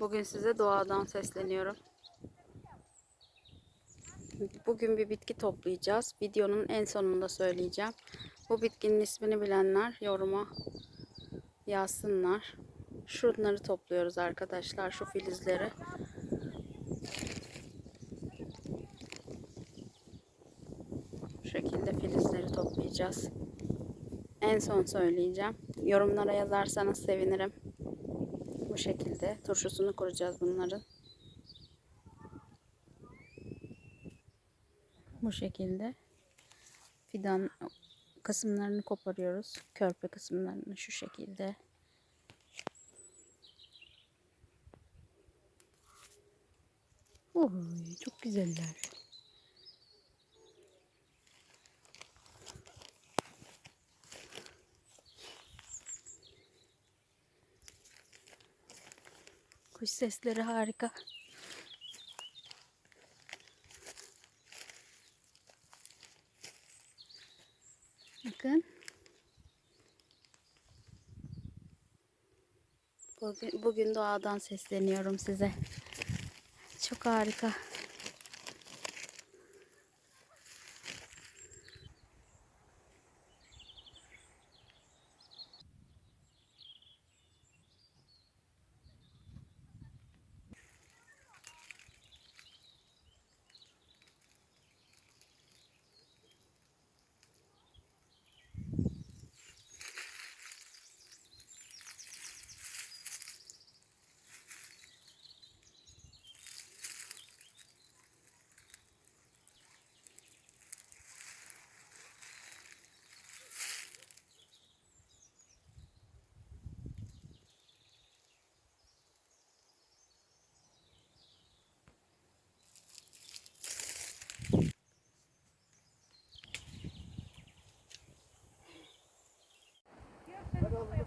Bugün size doğadan sesleniyorum. Bugün bir bitki toplayacağız. Videonun en sonunda söyleyeceğim. Bu bitkinin ismini bilenler yoruma yazsınlar. Şunları topluyoruz arkadaşlar. Şu filizleri. Bu şekilde filizleri toplayacağız. En son söyleyeceğim. Yorumlara yazarsanız sevinirim. Bu şekilde turşusunu kuracağız bunların. Bu şekilde fidan kısımlarını koparıyoruz. Körpe kısımlarını şu şekilde. Oy, çok güzeller. Kuş sesleri harika. Bakın. Bugün, bugün doğadan sesleniyorum size. Çok harika.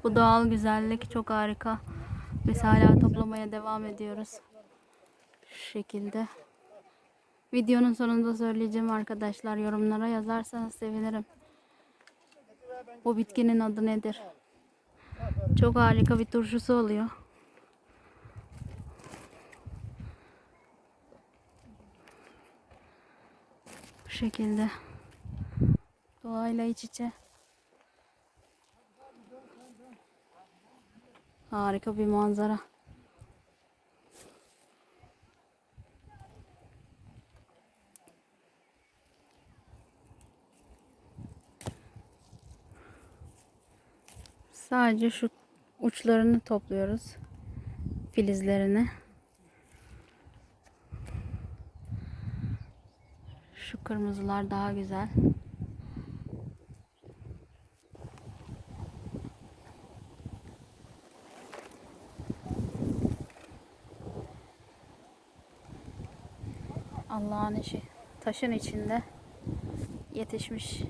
Bu doğal güzellik çok harika. Biz hala toplamaya devam ediyoruz. Şu şekilde. Videonun sonunda söyleyeceğim arkadaşlar. Yorumlara yazarsanız sevinirim. Bu bitkinin adı nedir? Çok harika bir turşusu oluyor. Bu şekilde. Doğayla iç içe. Harika bir manzara. Sadece şu uçlarını topluyoruz. Filizlerini. Şu kırmızılar daha güzel. Allah'ın işi. Taşın içinde yetişmiş.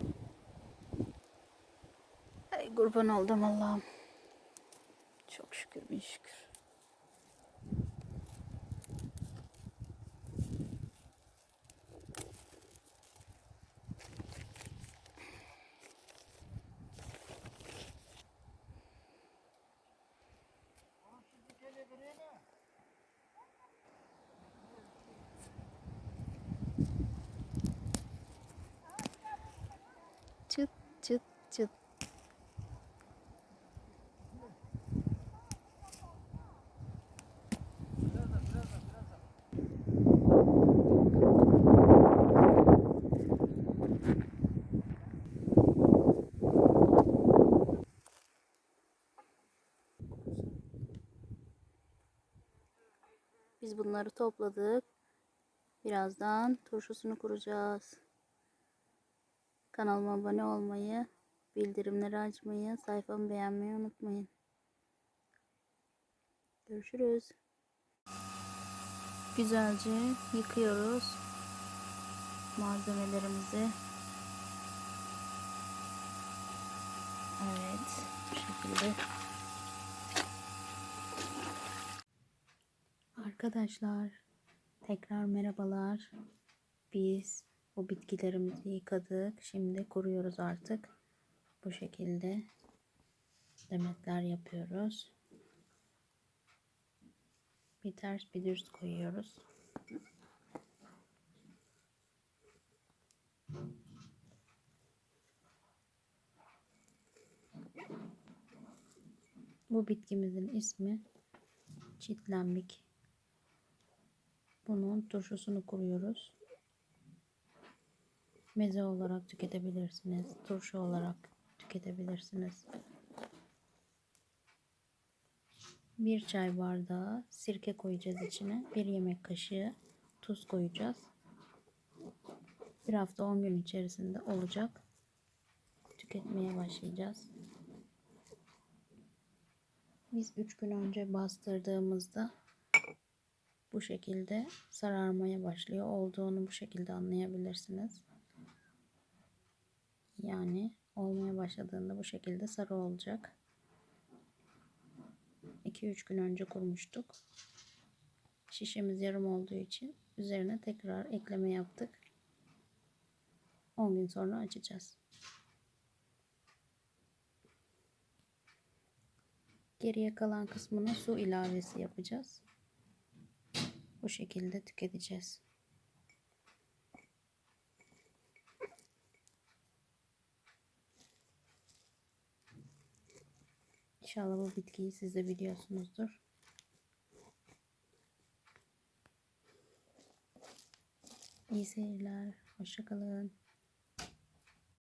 Ay kurban oldum Allah'ım. Çok şükür bin şükür. Çıt Biz bunları topladık. Birazdan turşusunu kuracağız. Kanalıma abone olmayı, bildirimleri açmayı, sayfamı beğenmeyi unutmayın. Görüşürüz. Güzelce yıkıyoruz malzemelerimizi. Evet, bu şekilde. Arkadaşlar, tekrar merhabalar. Biz bu bitkilerimizi yıkadık. Şimdi kuruyoruz artık. Bu şekilde demetler yapıyoruz. Bir ters bir düz koyuyoruz. Bu bitkimizin ismi çitlenmik. Bunun turşusunu kuruyoruz. Meze olarak tüketebilirsiniz. Turşu olarak tüketebilirsiniz. Bir çay bardağı sirke koyacağız içine. Bir yemek kaşığı tuz koyacağız. Bir hafta 10 gün içerisinde olacak. Tüketmeye başlayacağız. Biz 3 gün önce bastırdığımızda bu şekilde sararmaya başlıyor. Olduğunu bu şekilde anlayabilirsiniz. Yani olmaya başladığında bu şekilde sarı olacak. 2-3 gün önce kurmuştuk. Şişemiz yarım olduğu için üzerine tekrar ekleme yaptık. 10 gün sonra açacağız. Geriye kalan kısmına su ilavesi yapacağız. Bu şekilde tüketeceğiz. İnşallah bu bitkiyi siz de biliyorsunuzdur. İyi seyirler. Hoşçakalın.